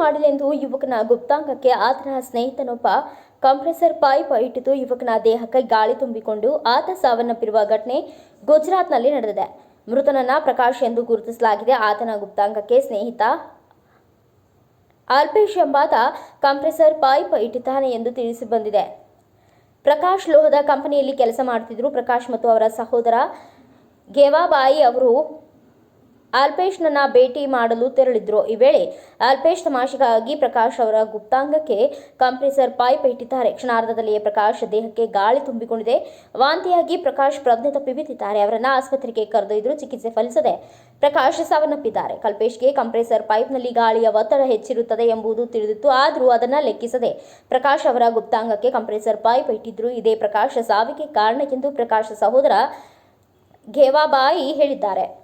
ಮಾಡಿಲೆಂದು ಯುವಕನ ಗುಪ್ತಾಂಗಕ್ಕೆ ಆತನ ಸ್ನೇಹಿತನೊಬ್ಬ compressor pipe ಇಟ್ಟಿತು. ಯುವಕನ ದೇಹಕ್ಕೆ ಗಾಳಿ ತುಂಬಿಕೊಂಡು ಆತ ಸಾವನ್ನಪ್ಪಿರುವ ಘಟನೆ ಗುಜರಾತ್ನಲ್ಲಿ ನಡೆದಿದೆ. ಮೃತನನ್ನ ಪ್ರಕಾಶ್ ಎಂದು ಗುರುತಿಸಲಾಗಿದೆ. ಆತನ ಗುಪ್ತಾಂಗಕ್ಕೆ ಸ್ನೇಹಿತ ಅಲ್ಪೇಶ್ ಎಂಬಾತ ಕಂಪ್ರೆಸರ್ ಪೈಪ್ ಇಟ್ಟಿದ್ದಾನೆ ಎಂದು ತಿಳಿಸಿ ಬಂದಿದೆ. ಪ್ರಕಾಶ್ ಲೋಹದ ಕಂಪನಿಯಲ್ಲಿ ಕೆಲಸ ಮಾಡುತ್ತಿದ್ದರು ಪ್ರಕಾಶ್ ಮತ್ತು ಅವರ ಸಹೋದರ ಗೆವಾಬಾಯಿ ಅವರು ಅಲ್ಪೇಶ್ನನ್ನ ಭೇಟಿ ಮಾಡಲು ತೆರಳಿದ್ರು. ಈ ವೇಳೆ ಅಲ್ಪೇಶ್ ತಮಾಷೆಗಾಗಿ ಪ್ರಕಾಶ್ ಅವರ ಗುಪ್ತಾಂಗಕ್ಕೆ ಕಂಪ್ರೆಸರ್ ಪೈಪ್ ಇಟ್ಟಿದ್ದಾರೆ. ಕ್ಷಣಾರ್ಧದಲ್ಲಿಯೇ ಪ್ರಕಾಶ್ ದೇಹಕ್ಕೆ ಗಾಳಿ ತುಂಬಿಕೊಂಡಿದೆ. ವಾಂತಿಯಾಗಿ ಪ್ರಕಾಶ್ ಪ್ರಜ್ಞೆ ತಪ್ಪಿ ಬಿದ್ದಿದ್ದಾರೆ. ಅವರನ್ನ ಆಸ್ಪತ್ರೆಗೆ ಕರೆದೊಯ್ದರೂ ಚಿಕಿತ್ಸೆ ಫಲಿಸದೆ ಪ್ರಕಾಶ್ ಸಾವನ್ನಪ್ಪಿದ್ದಾರೆ. ಕಲ್ಪೇಶ್ಗೆ ಕಂಪ್ರೆಸರ್ ಪೈಪ್ನಲ್ಲಿ ಗಾಳಿಯ ಒತ್ತಡ ಹೆಚ್ಚಿರುತ್ತದೆ ಎಂಬುದು ತಿಳಿದಿತ್ತು. ಆದರೂ ಅದನ್ನ ಲೆಕ್ಕಿಸದೆ ಪ್ರಕಾಶ್ ಅವರ ಗುಪ್ತಾಂಗಕ್ಕೆ ಕಂಪ್ರೆಸರ್ ಪೈಪ್ ಇಟ್ಟಿದ್ರು. ಇದೇ ಪ್ರಕಾಶ್ ಸಾವಿಗೆ ಕಾರಣ ಎಂದು ಪ್ರಕಾಶ್ ಸಹೋದರ ಘೇವಾಬಾಯಿ ಹೇಳಿದ್ದಾರೆ.